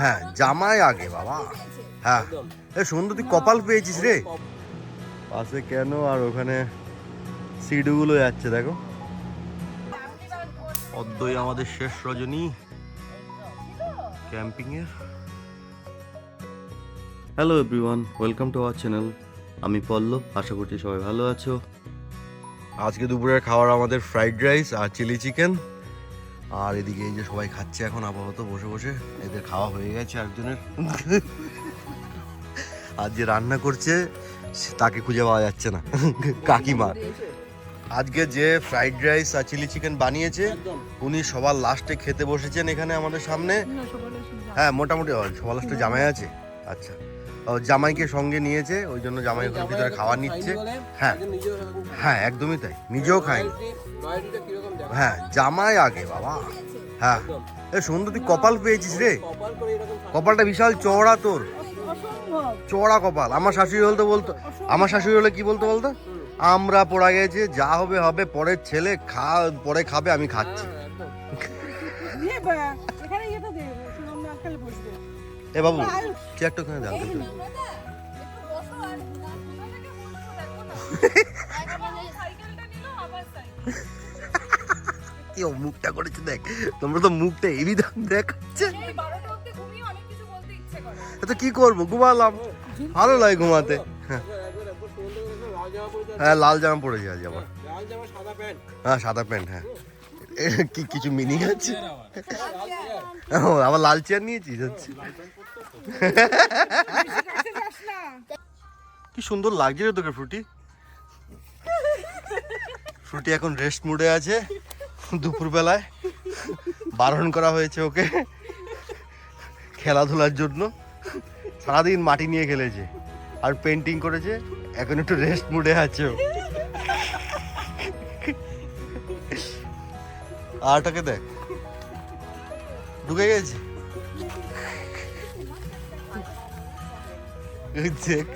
হ্যাঁ জামাই আগে বাবা। হ্যাঁ। এ সুন্দর তুই কপাল পেয়েছিস রে। পাশে কেন আর ওখানে সিডুগুলো যাচ্ছে দেখো। অদ্বই আমাদের শেষ রজনী ক্যাম্পিং এর hello everyone welcome to our channel আমি পল্লব আশা করছি সবাই ভালো আছো। আজকে দুপুরের খাবার আমাদের ফ্রাইড রাইস আর চিলি চিকেন আর এদিকে এই যে সবাই খাচ্ছে এখন আপাতত বসে বসে। এদের খাওয়া হয়ে গেছে একজনের। আর যে রান্না করছে সে- তাকে খুঁজে পাওয়া যাচ্ছে না। কাকিমা। আজকে যে ফ্রাইড রাইস আর চিলি চিকেন বানিয়েছে উনি সবার লাস্টে খেতে বসেছেন এখানে আমাদের সামনে। হ্যাঁ মোটামুটি সবার লাস্টে জামাই আছে। আচ্ছা। জামাইকে সঙ্গে নিয়েছে ওই জন্য জামাই ওখানে ভিতরে খাবার নিচ্ছে। হ্যাঁ। হ্যাঁ একদমই তাই। নিজেও খায়নি হ্যাঁ জামাই আগে বাবা। হ্যাঁ। এ সুন্দর তুই কপাল পেয়েছিস রে। কপালটা বিশাল চওড়া তোর। অসম্ভব। চওড়া কপাল। আমার শাশুড়ি হলে তো বলতো আমার শাশুড়ি হলে কি বলতো বলতো? আমরা পড়া গেছে যা হবে হবে পরের ছেলে খা পরে খাবে আমি খাচ্ছি। এ বাবু চেয়ারটা ওখানে দাও। কি মুখটা করেছে দেখ, তোমরা তো মুখটা এরই দাম দেখাচ্ছে। তো কি করব, ঘুমালাম। ভালো লাগে ঘুমাতে। হ্যাঁ। হ্যাঁ লাল জামা পড়েছে আজ জামা হ্যাঁ সাদা প্যান্ট হ্যাঁ। কি, কিছু মিনিং আছে? আবার লাল চেয়ার নিয়েছিস হচ্ছে কি সুন্দর লাগছে রে তোকে, ফ্রুটি? ফ্রুটি এখন রেস্ট মুডে আছে, দুপুরবেলায়। বারণ করা হয়েছে ওকে খেলাধুলার জন্য। সারাদিন মাটি নিয়ে খেলেছে আর পেন্টিং করেছে, এখন একটু রেস্ট মুডে আছে ও। আরটাকে দেখ। ঢুকে গেছে? এই দেখ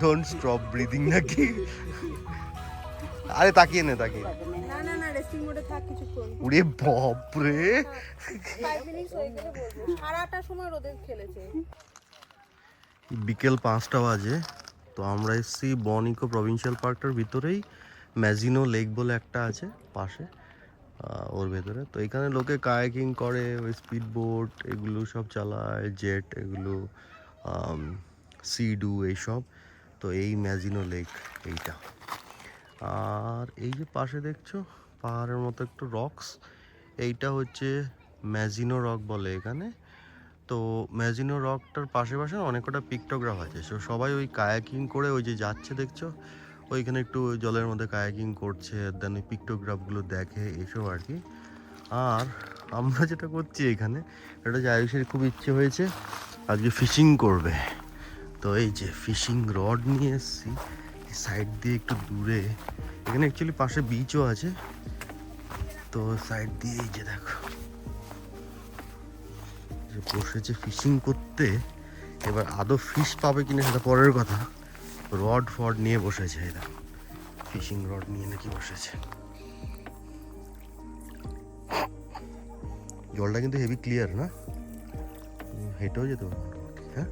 ডোন্ট স্টপ ব্রিদিং নাকি? আরে তাকিয়ে নে তাকিয়ে। নে। না না রেস্টিং মোডে থাক কিছুক্ষণ উড়ে বাপরে। ফাইভ মিনিটস হয়ে গেলে বলব। আটটার সময় রোদে খেলেছে। বিকেল পাঁচটা বাজে তো আমরা এসেছি বনিকো প্রভিন্সিয়াল পার্কটার ভিতরেই ম্যাজিনো লেক বলে একটা আছে পাশে। ওর ভেতরে। তো এখানে লোকে কায়াকিং করে, ওই স্পিড বোট এগুলো সব চালায় জেট এগুলো সিডু এইসব। তো এই ম্যাজিনো লেক এইটা। আর এই যে পাশে দেখছ, পাহাড়ের মতো একটু রক্স এইটা হচ্ছে ম্যাজিনো রক বলে এখানে। তো ম্যাজিনো রকটার পাশে পাশে অনেক কটা পিকটোগ্রাফ আছে। সো সবাই ওই কায়াকিং করে ওই যে যাচ্ছে, দেখছ? ওইখানে একটু জলের মধ্যে কায়াকিং করছে দেন পিকটোগ্রাফগুলো দেখে এসব আর কি আর আমরা যেটা করছি এখানে, এটা যে আয়ুষের খুব ইচ্ছে হয়েছে, আজকে ফিশিং করবে। তো এই যে ফিশিং রড নিয়ে এসেছি সাইড দিয়ে একটু দূরে। এখানে অ্যাকচুয়ালি পাশে বিচও আছে। তো সাইড দিয়ে এই যে দেখো। বসেছে ফিশিং করতে। এবার আদৌ ফিশ পাবে কিনা সেটা পরের কথা। রড ফড নিয়ে বসেছে এরা। ফিশিং রড নিয়ে নাকি বসেছে। জলটা কিন্তু হেভি ক্লিয়ার, না? হেঁটেও যেতে পারব হ্যাঁ?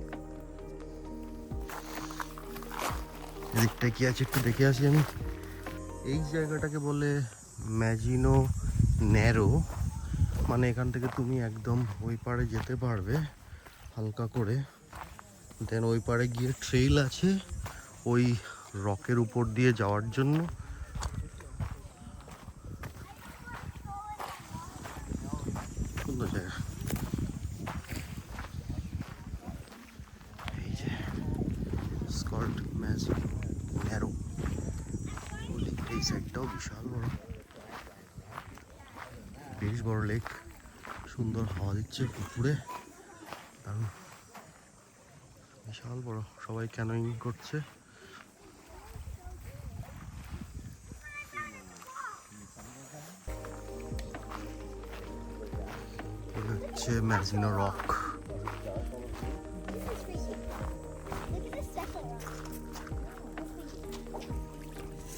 কি আছে একটু দেখে আসি আমি। এই জায়গাটাকে বলে ম্যাজিনো ন্যারো। মানে এখান থেকে তুমি একদম ওই পাড়ে যেতে পারবে, হালকা করে। দেন ওই পাড়ে গিয়ে ট্রেইল আছে। ওই রকের উপর দিয়ে যাওয়ার জন্য। সুন্দর জায়গা। এই যে ন্যারো এই বিশাল বড়। বেশ বড় লেক সুন্দর হাওয়া দিচ্ছে পুকুরে। বিশাল বড়। সবাই ক্যানোয়িং করছে। হচ্ছে ম্যাজিনো রক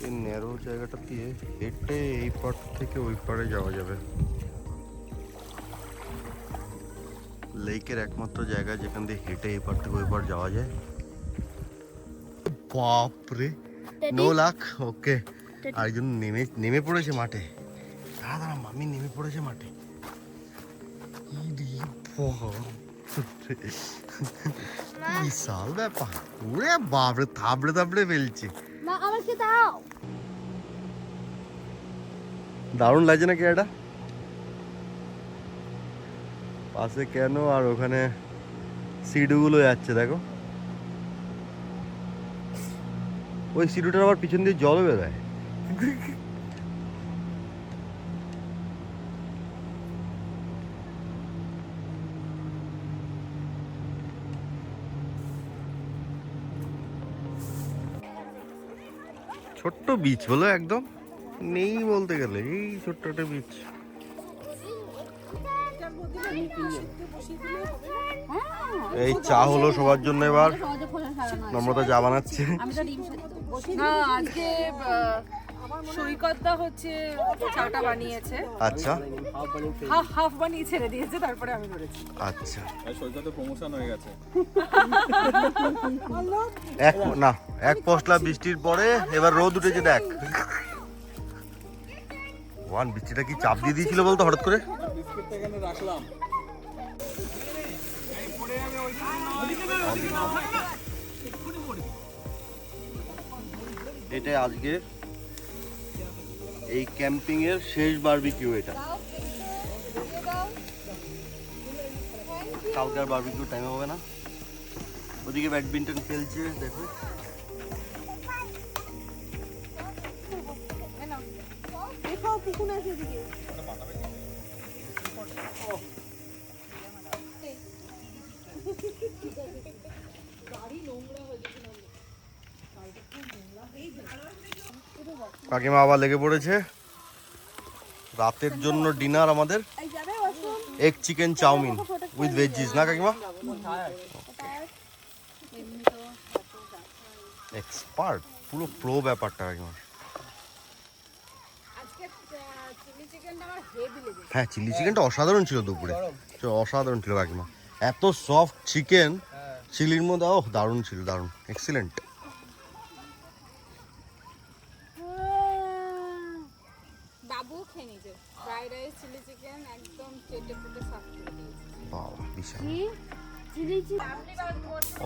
এই ন্যারো জায়গাটা দিয়ে হেঁটে এই পার থেকে ওই পারে যাওয়া যাবে। লেকের একমাত্র জায়গা যেখান দিয়ে হেঁটে এই পার থেকে ওই পার যাওয়া যায়। বাপরে নো লাখ ওকে আরেকজন নেমে নেমে পড়েছে মাঠে। দাঁড়া দাঁড়া মামি নেমে পড়েছে মাঠে। বিশাল ব্যাপার ওরে বাপরে থাবড়ে থাবড়ে ফেলছে দারুণ লাগছে না এটা পাশে কেন আর ওখানে সিডুগুলো যাচ্ছে দেখো ওই সিডুটার আবার পিছন দিয়ে জল বেরোয় ছোট্ট বিচ হলো একদম নেই বলতে গেলে এই ছোট্ট একটা বিচ এই চা হলো সবার জন্য এবার। নম্রতা চা বানাচ্ছে। সৈকতদা হচ্ছে চাটা বানিয়েছে। আচ্ছা। হাফ হাফ হাফ বানিয়ে ছেড়ে দিয়েছে তারপরে আমি ধরেছি আচ্ছা। সৈকতে প্রমোশন হয়ে গেছে। এক না এক পশলা বৃষ্টির পরে এবার রোদ উঠেছে দেখ। ওয়ান বৃষ্টিটা কি চাপ দিয়ে দিয়েছিল বলতো হঠাৎ করে? বিস্কুটটা রাখলাম। এটা আজকে এই ক্যাম্পিং এর শেষ বারবিকিউ এটা। কালকে আর বারবিকিউ টাইম হবে না। ওদিকে ব্যাডমিন্টন খেলছে, দেখো। দেখো পুকুর আছে এদিকে কাকিমা আবার লেগে পড়েছে। রাতের জন্য ডিনার আমাদের। Egg chicken chow mein with veggies না কাকিমা? এক্সপার্ট পুরো প্রো ব্যাপারটা কাকিমা। হ্যাঁ চিলি চিকেনটা অসাধারণ ছিল দুপুরে। অসাধারণ ছিল কাকিমা। এত সফট চিকেন চিলির মধ্যে দারুণ ছিল, দারুণ এক্সিলেন্ট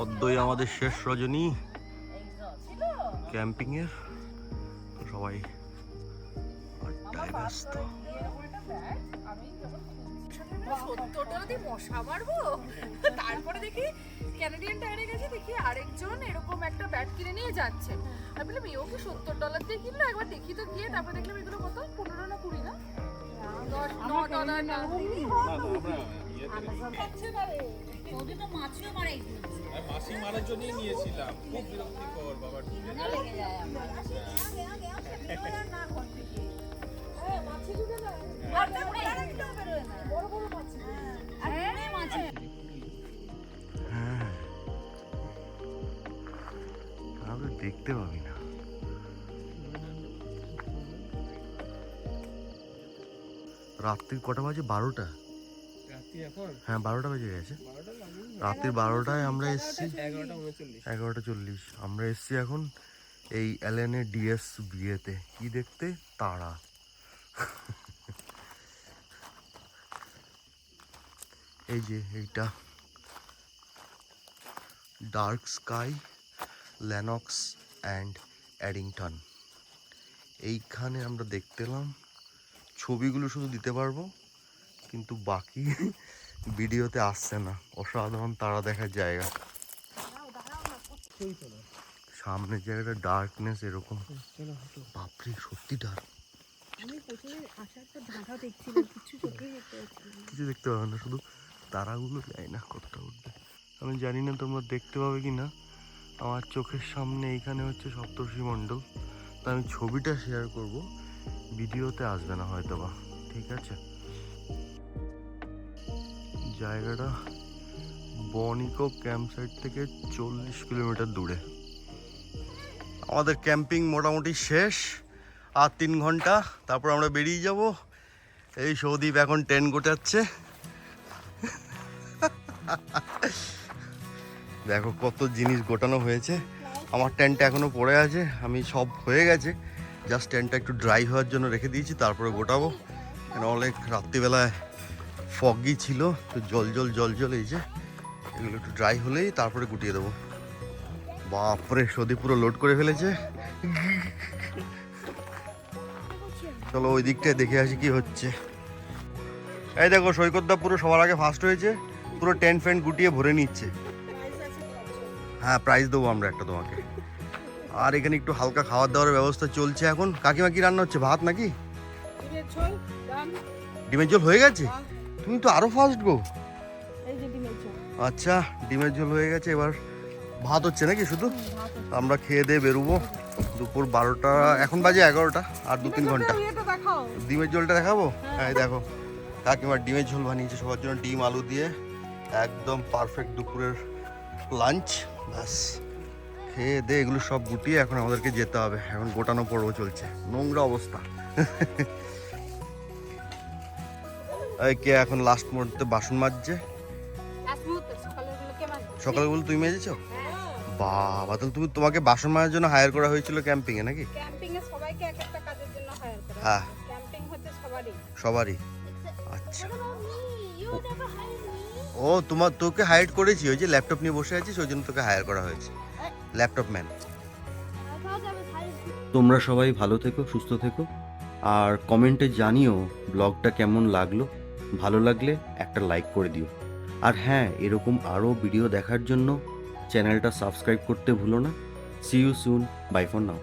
অদ্যই আমাদের শেষ রজনী। ক্যাম্পিং এর সবাই আড্ডায় ব্যস্ত মশা মারবো তারপরে দেখি ক্যানাডিয়ান টায়ারে গেছে দেখি আরেকজন এরকম একটা ব্যাট কিনে নিয়ে যাচ্ছে। আমি বললাম এও কি সত্তর ডলার দিয়ে কিনলো? একবার দেখি তো গিয়ে তারপরে দেখলাম এগুলো কত? পনেরো না কুড়ি না? দশ ন ডলার না আমার দেখতে পাবি না। রাত্রির কটা বাজে? বারোটা। রাত্রি হ্যাঁ বারোটা বেজে গেছে। রাত্রির বারোটায় আমরা এসছি। এগারোটা চল্লিশ। আমরা এসছি এখন এই এলএনএ ডিএস বিয়েতে। কি দেখতে? তারা। এই যে এইটা। ডার্ক স্কাই, ল্যানক্স অ্যান্ড অ্যাডিংটন। এইখানে আমরা দেখতে এলাম। ছবিগুলো শুধু দিতে পারব, কিন্তু বাকি ভিডিওতে আসছে না। অসাধারণ তারা দেখার জায়গা। সামনের জায়গাটা ডার্কনেস এরকম। বাপরে, সত্যি ডার্ক। কিছু দেখতে পাবে না, শুধু তারাগুলো যায় না কতটা উঠবে। আমি জানি না তোমরা দেখতে পাবে কি না আমার চোখের সামনে এইখানে হচ্ছে সপ্তর্ষি মণ্ডল। তো আমি ছবিটা শেয়ার করব। ভিডিওতে আসবে না হয়তো বা ঠিক আছে? জায়গাটা বনিকো ক্যাম্প সাইট থেকে চল্লিশ কিলোমিটার দূরে। আমাদের ক্যাম্পিং মোটামুটি শেষ, আর তিন ঘণ্টা, তারপর আমরা বেরিয়ে যাব। এই সৌদীপ এখন ট্রেন গোটাচ্ছে। দেখো কত জিনিস গোটানো হয়েছে। আমার টেন্টটা এখনও পড়ে আছে, আমি সব হয়ে গেছে। জাস্ট টেন্টটা একটু ড্রাই হওয়ার জন্য রেখে দিয়েছি, তারপরে গোটাবো। অনেক রাত্রিবেলায় ফগি ছিল তো জল জল জল জল এই যে। এগুলো একটু ড্রাই হলেই তারপরে গুটিয়ে দেবো। বাপরে সদি পুরো লোড করে ফেলেছে। চলো ওই দিকটায় দেখে আসি কি হচ্ছে। এই দেখো সৈকতদা পুরো সবার আগে ফার্স্ট হয়েছে পুরো টেন্ট ফ্যান্ট গুটিয়ে ভরে নিচ্ছে। হ্যাঁ প্রাইজ দেবো আমরা একটা তোমাকে। আর এখানে একটু হালকা খাবার দাওয়ার ব্যবস্থা চলছে এখন। কাকিমা কি রান্না হচ্ছে ভাত নাকি? ডিমের ঝোল ডিমের ঝোল হয়ে গেছে? তুমি তো আরও ফার্স্ট গো। আচ্ছা ডিমের ঝোল হয়ে গেছে এবার ভাত হচ্ছে নাকি শুধু? আমরা খেয়ে দিয়ে বেরোবো দুপুর বারোটা এখন বাজে এগারোটা আর দু তিন ঘণ্টা। ডিমের ঝোলটা দেখাবো? হ্যাঁ। দেখো কাকিমার ডিমের ঝোল বানিয়েছে সবার জন্য ডিম আলু দিয়ে। একদম পারফেক্ট দুপুরের লাঞ্চ ব্যাস খেয়ে দে এগুলো সব গুটিয়ে এখন আমাদেরকে যেতে হবে। এখন গোটানো পর্ব চলছে। নোংরা অবস্থা। কে এখন লাস্ট মুহূর্তে বাসন মাজছে। সকালবেলা তুমি মেজেছো? বাবা তাহলে তুমি তোমাকে বাসন মাজার জন্য হায়ার করা হয়েছিল ক্যাম্পিং এ নাকি? ক্যাম্পিং এ সবাইকে এক একটা কাজের জন্য হায়ার করা হ্যাঁ। ক্যাম্পিং হচ্ছে সবারই। সবারই। আচ্ছা। ইউ নেভার হাইড মি ও তোমার তোকে হায়ার করেছি ওই যে ল্যাপটপ নিয়ে বসে আছিস ওই জন্য তোকে হায়ার করা হয়েছে। ল্যাপটপ ম্যান তোমরা সবাই ভালো থেকো সুস্থ থেকো। আর কমেন্টে জানিও ব্লগটা কেমন লাগল। ভালো লাগলে একটা লাইক করে দিও। আর হ্যাঁ এরকম আরও ভিডিও দেখার জন্য চ্যানেলটা সাবস্ক্রাইব করতে ভুলো না। See you soon bye for now